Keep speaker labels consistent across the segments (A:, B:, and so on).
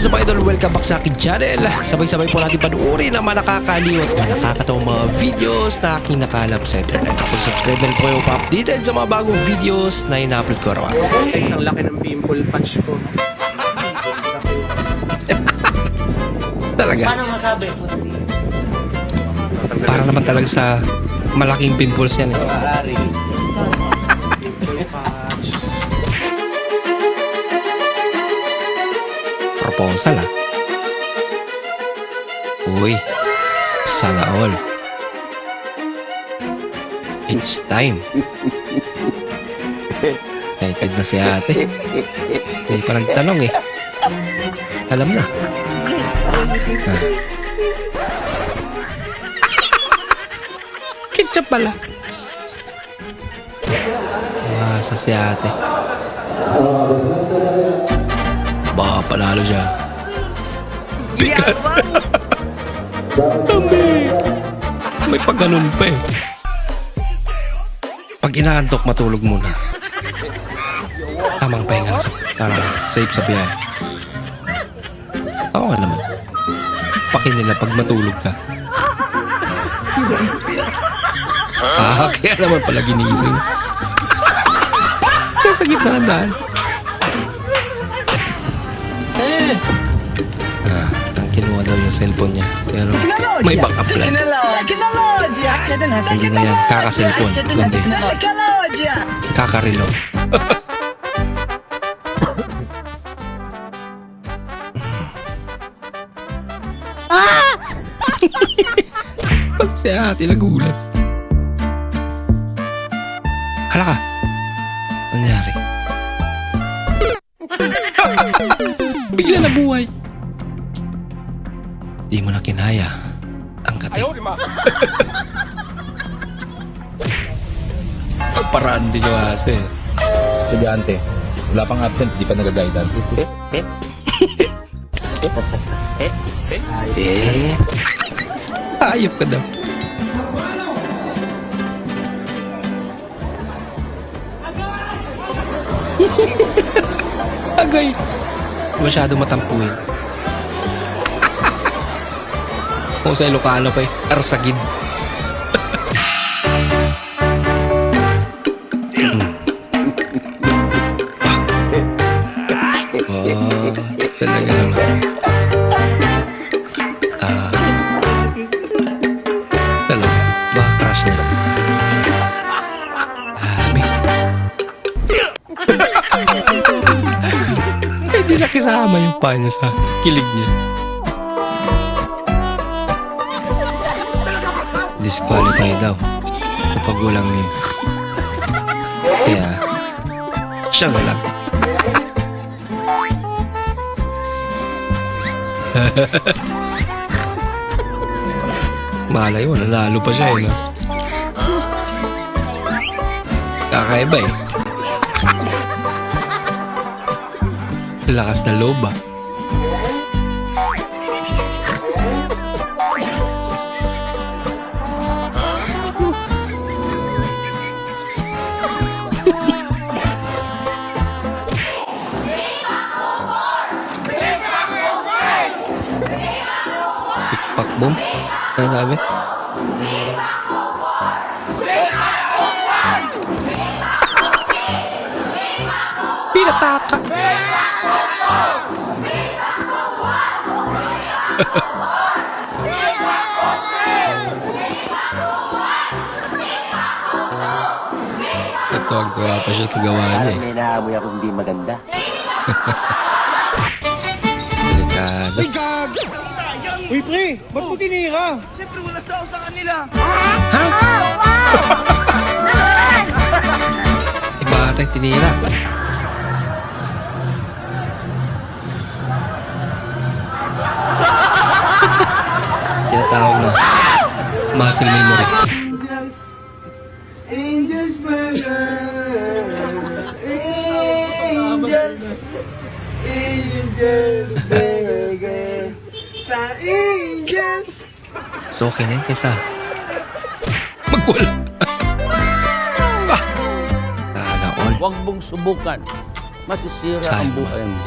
A: is up idol? Welcome back sa akin channel. Sabay-sabay po natin panuorin ang mga nakakaliw at mga nakakatawang mga videos na aking nakalap sa internet. Kung subscribe na po kayo pa-updated sa mga bagong videos na ina-upload ko araw
B: Guys, ang laki ng pimple patch ko.
A: Talaga.
C: Paano masabi?
A: Para naman talaga sa malaking pimples yan. eh.
C: Maaari.
A: Proposal ah. Uy, sana all. It's time. Excited na si ate. Hindi pa nagtanong eh. Alam na. Ah. Ketchup pala. Masa si ate. Baka panalo siya. Bigat. Dami. May pagganon pa eh. Pag inaantok, matulog muna. Tamang pahinga sa, para safe sa biyahe. Oo nga naman. Pakin nila pag matulog ka. ah, kaya naman pala ginising. Nasa gitna ng daan. Ah, ang kinuha daw yung cellphone niya. Pero may backup plan.
D: Tecnologia!
A: Hindi na yan kaka-cellphone, kundi
D: Tecnologia!
A: kakarilo. Pag si ate nagulat. Hala ka. Nangyari. Bigla na buhay. Di mo na kinaya ang. Ang paraan din yung aso eh.
E: estudyante. Wala pang absent, di pa nag-guidance.
A: Ayop ka daw. Agay. Masyado matampuin. Kung sa Ilocano pa eh. Arsagid. Nakisama yung pa niya sa kilig niya. Disqualify daw. Kapag walang niya. Kaya, siya na lang. Malay mo, nanalo pa siya eh. No? Kakaiba eh. Lakas na loob ah. Pikpak boom? Ano sabi? Pinataka! Nagtuwag-tuwa pa siya sa gawa niya eh.
C: May naamoy ako hindi maganda.
A: Delikado.
F: Uy, pre! Ba't mo tinira?
A: Ha? Iba ata yung tinira. Muscle memory. So okay na yun kaysa magwala. ah, sana all.
G: Huwag mong subukan. Masisira
A: Sayang
G: ang buhay mo.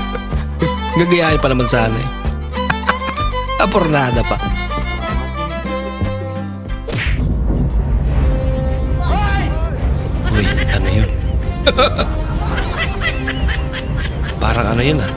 A: Gagayahin pa naman sana eh. Apornada pa. Parang ano yun ah.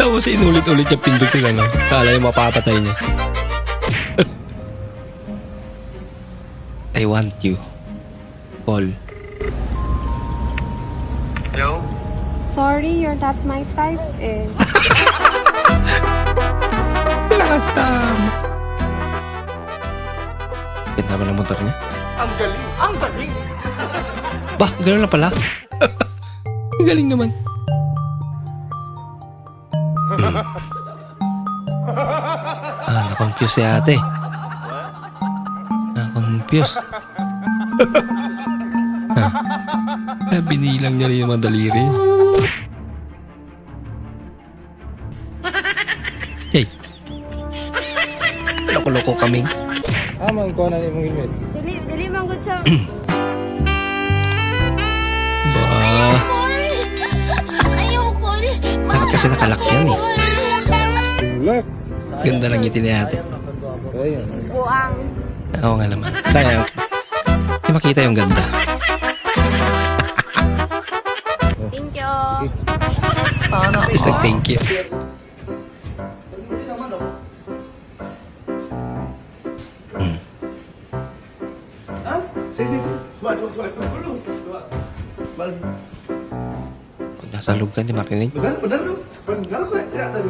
A: Tapos inulit-ulit niya pindutin ano. Kala yung mapapatay niya. I want you. All.
H: Sorry, you're not my type eh.
A: Lakas tama. Ganda naman ang motor niya.
F: Ang galing! Ang galing!
A: Ba, gano'n na pala. Ang galing naman. Ah, na-confuse si ate. Na-confuse. ah, binilang niya rin yung mga daliri. Hey. Loko-loko kaming.
F: Ah, man ko na yung helmet.
H: Dili, dili man gud siya.
A: Ba, bakit kasi nakalak yan eh.
F: Look!
A: Ganda lang yung tinayate.
F: Ayun.
H: Buang.
A: Oo nga naman. Sayang. Hindi makita yung ganda.
H: Thank you.
A: Is like thank you. Sini, sini. Coba, coba, coba Balik. Udah kan eh, ini.
F: Benar, benar lu. Benar kok tadi.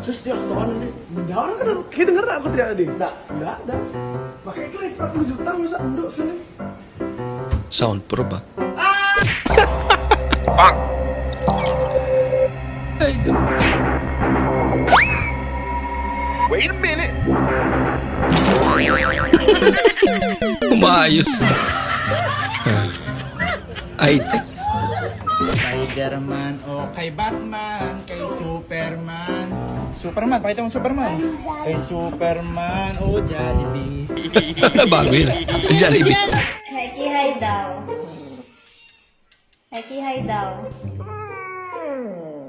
F: Sus, dia ketahuan ini kan aku. Denger aku teriak tadi. nggak nggak nggak Pakai 40 juta masa unduk sini.
A: Soundproof. Ah!
F: Wait a minute.
A: Umaayos. Ah. Ay,
F: Spider-Man o kay Batman, kay Superman. Superman, pakita mo Superman. Kay Superman o Jollibee.
A: bago yun. Jollibee.
G: Hi daw. Hi daw.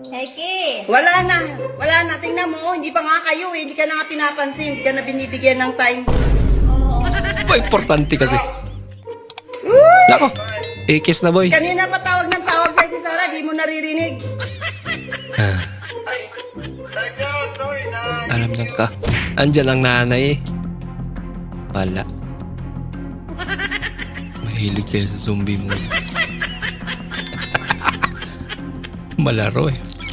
G: Heki!
D: Wala na. Wala na. Tingnan mo, hindi pa nga kayo eh. Hindi ka na nga pinapansin. Hindi ka na binibigyan ng time.
A: Ba, importante kasi. Nako, ikis na boy.
D: Kanina pa tawag ng tawag sa'yo si Sarah, di mo naririnig.
A: Ah. Alam niyan ka. Andiyan ang nanay eh. Wala. Mahilig kayo sa zombie mo. Malaro eh.